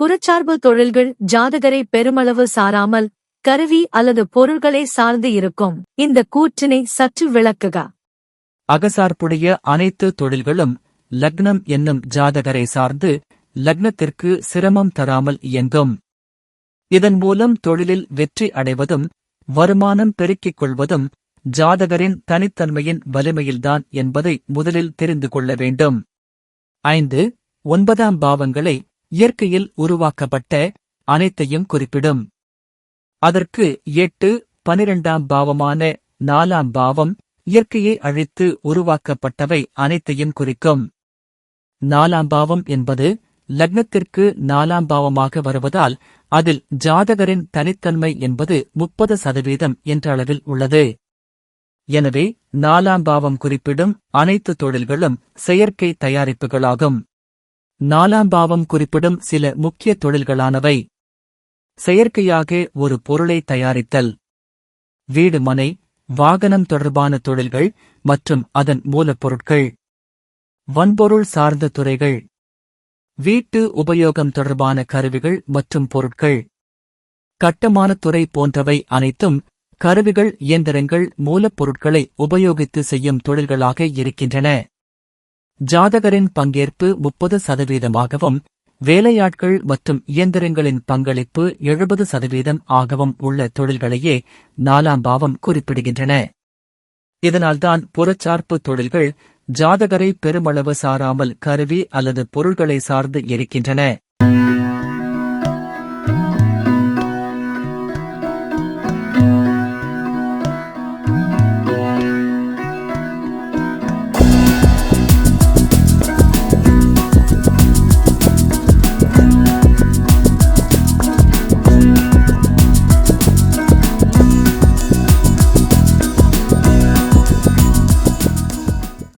புறச்சார்பு தொழில்கள் ஜாதகரை பெருமளவு சாராமல் கருவி அல்லது பொருள்களை சார்ந்து இருக்கும். இந்த கூற்றினை சற்று விளக்குக. அகசார்புடைய அனைத்து தொழில்களும் லக்னம் என்னும் ஜாதகரை சார்ந்து லக்னத்திற்கு சிரமம் தராமல் இயங்கும். இதன் மூலம் தொழிலில் வெற்றி அடைவதும் வருமானம் பெருக்கிக் கொள்வதும் ஜாதகரின் தனித்தன்மையின் வலிமையில்தான் என்பதை முதலில் தெரிந்து கொள்ள வேண்டும். ஐந்து ஒன்பதாம் பாவங்களை இயற்கையில் உருவாக்கப்பட்ட அனைத்தையும் குறிப்பிடும். அதற்கு எட்டு பனிரெண்டாம் பாவமான நாலாம் பாவம் இயற்கையை அழித்து உருவாக்கப்பட்டவை அனைத்தையும் குறிக்கும். நாலாம் பாவம் என்பது லக்னத்திற்கு நாலாம் பாவமாக வருவதால் அதில் ஜாதகரின் தனித்தன்மை என்பது முப்பது சதவீதம் என்ற அளவில் உள்ளது. எனவே நாலாம் பாவம் குறிப்பிடும் அனைத்து தொழில்களும் செயற்கை தயாரிப்புகளாகும். நாலாம் பாவம் குறிப்பிடும் சில முக்கிய தொழில்களானவை. செயற்கையாக ஒரு பொருளை தயாரித்தல். வீடு மனை வாகனம் தொடர்பான தொழில்கள் மற்றும் அதன் மூலப்பொருட்கள். வன்பொருள் சார்ந்த துறைகள். வீட்டு உபயோகம் தொடர்பான கருவிகள் மற்றும் பொருட்கள். கட்டமான துறை போன்றவை அனைத்தும் கருவிகள் இயந்திரங்கள் மூலப்பொருட்களை உபயோகித்து செய்யும் தொழில்களாக இருக்கின்றன. ஜாதகரின் பங்கேற்பு முப்பது சதவீதமாகவும் வேலையாட்கள் மற்றும் இயந்திரங்களின் பங்களிப்பு எழுபது சதவீதம் ஆகவும் உள்ள தொழில்களையே நாலாம் பாவம் குறிப்பிடுகின்றன. இதனால்தான் புறச்சார்பு தொழில்கள் ஜாதகரை பெருமளவு சாராமல் கருவி அல்லது பொருள்களை சார்ந்து இருக்கின்றன.